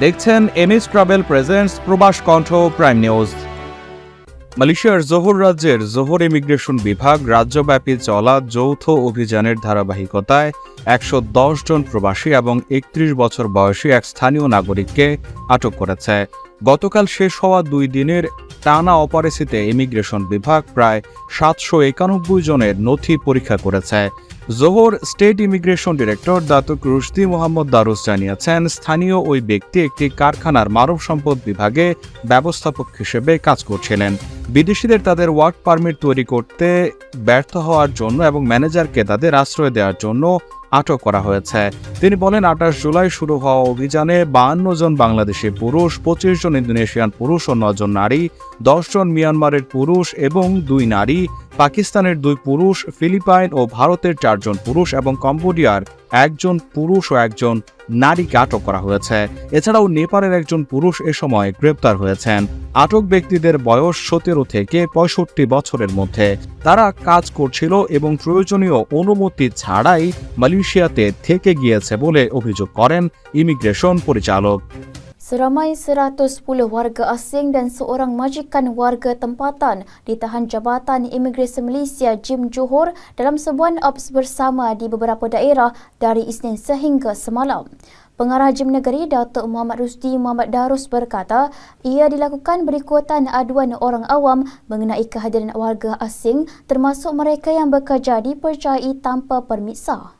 দেখছেন MS travel presents প্রবাস কণ্ঠ প্রাইম নিউজ। মালয়েশিয়ার জোহর রাজ্যের জোহর ইমিগ্রেশন বিভাগ রাজ্যব্যাপী চলা যৌথ অভিযানের ধারাবাহিকতায় একশো জন প্রবাসী এবং একত্রিশ বছর বয়সী এক স্থানীয় নাগরিককে আটক করেছে। গতকাল শেষ হওয়া দুই দিনের টানা অপারেসিতে ইমিগ্রেশন বিভাগ প্রায় সাতশো একানব্বই জনের নথি পরীক্ষা করেছে। Johor state immigration director Datuk Rushdi Mohammad Darus জানিয়েছেন, স্থানীয় ওই ব্যক্তি একটি কারখানার মানব সম্পদ বিভাগে ব্যবস্থাপক হিসেবে কাজ করছিলেন। বিদেশিদের তাদের ওয়ার্ক পারমিট তৈরি করতে ব্যর্থ হওয়ার জন্য এবং ম্যানেজারকে তাদের আশ্রয় দেওয়ার জন্য আটক করা হয়েছে। তিনি বলেন, আঠাশ জুলাই শুরু হওয়া অভিযানে বাহান্ন জন বাংলাদেশি পুরুষ, পঁচিশ জন ইন্দোনেশিয়ান পুরুষ ও নজন নারী, দশ জন মিয়ানমারের পুরুষ এবং দুই নারী পাকিস্তানের দুই পুরুষ, ফিলিপাইন ও ভারতের চারজন পুরুষ এবং কম্বোডিয়ার একজন পুরুষ ও একজন নারীকে আটক করা হয়েছে। এছাড়াও নেপালের একজন পুরুষ এ সময় গ্রেপ্তার হয়েছেন। আটক ব্যক্তিদের বয়স সতেরো থেকে পঁয়ষট্টি বছরের মধ্যে। তারা কাজ করছিল এবং প্রয়োজনীয় অনুমতি ছাড়াই মালয়েশিয়াতে থেকে গিয়েছে বলে অভিযোগ করেন ইমিগ্রেশন পরিচালক। Seramai 110 warga asing dan seorang majikan warga tempatan ditahan Jabatan Imigresen Malaysia Jim Johor dalam sebuah ops bersama di beberapa daerah dari Isnin sehingga semalam. Pengarah Jim Negeri Datuk Muhammad Rusdi Muhammad Darus berkata ia dilakukan berikutan aduan orang awam mengenai kehadiran warga asing termasuk mereka yang bekerja dipercayai tanpa permit sah.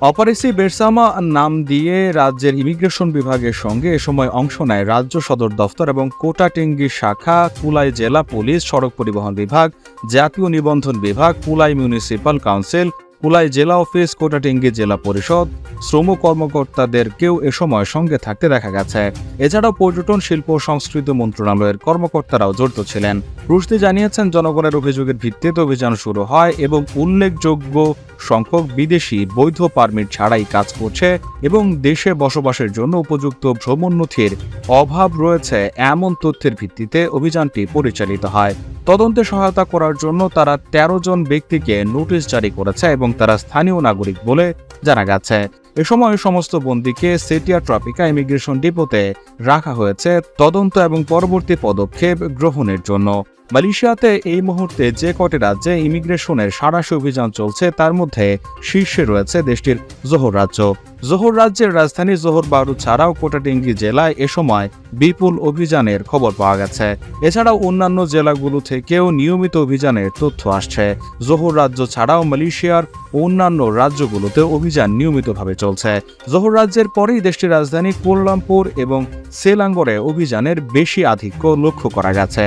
অপারেসি বেরসামা নাম দিয়ে রাজ্যের immigration বিভাগের সঙ্গে এ সময় অংশ নেয় রাজ্য সদর দফতর এবং কোটাটেঙ্গি শাখা, কুলাই জেলা পুলিশ, সড়ক পরিবহন বিভাগ, জাতীয় নিবন্ধন বিভাগ, কুলাই মিউনিসিপাল কাউন্সিল, কুলাই জেলা অফিস কোটাটেঙ্গি জেলা পরিষদ। শ্রম কর্মকর্তাদেরকেও এ সময় সঙ্গে থাকতে দেখা গেছে। এছাড়াও পর্যটন, শিল্প সংস্কৃতি মন্ত্রণালয়ের কর্মকর্তারাও জড়িত ছিলেন। রুশদি জানিয়েছেন, জনগণের অভিযোগের ভিত্তিতে অভিযান শুরু হয় এবং উল্লেখযোগ্য সংখ্যক বিদেশি বৈধ পারমিট ছাড়াই কাজ করছে এবং দেশে বসবাসের জন্য উপযুক্ত ভ্রমণ নথির অভাব রয়েছে এমন তথ্যের ভিত্তিতে অভিযানটি পরিচালিত হয়। তদন্তে সহায়তা করার জন্য তারা ১৩ জন ব্যক্তিকে নোটিশ জারি করেছে এবং তারা স্থানীয় নাগরিক বলে জানা গেছে। এ সময় সমস্ত বন্দীকে সেটিয়া ট্রপিকা ইমিগ্রেশন ডিপোতে রাখা হয়েছে তদন্ত এবং পরবর্তী পদক্ষেপ গ্রহণের জন্য। মালয়েশিয়াতে এই মুহূর্তে যে কটি রাজ্যে ইমিগ্রেশনের সারাশি অভিযান চলছে, তার মধ্যে শীর্ষে রয়েছে দেশটির জোহর রাজ্য। জোহর রাজ্যের রাজধানী জোহর বারু ছাড়াও কোটাটিঙ্গি জেলায় এ সময় বিপুল অভিযানের খবর পাওয়া গেছে। এছাড়াও অন্যান্য জেলাগুলো থেকেও নিয়মিত অভিযানের তথ্য আসছে। জোহর রাজ্য ছাড়াও মালয়েশিয়ার অন্যান্য রাজ্যগুলোতে অভিযান নিয়মিতভাবে চলছে। জোহর রাজ্যের পরেই দেশটির রাজধানী কুয়ালালামপুর এবং সেলাঙ্গরে অভিযানের বেশি আধিক্য লক্ষ্য করা গেছে।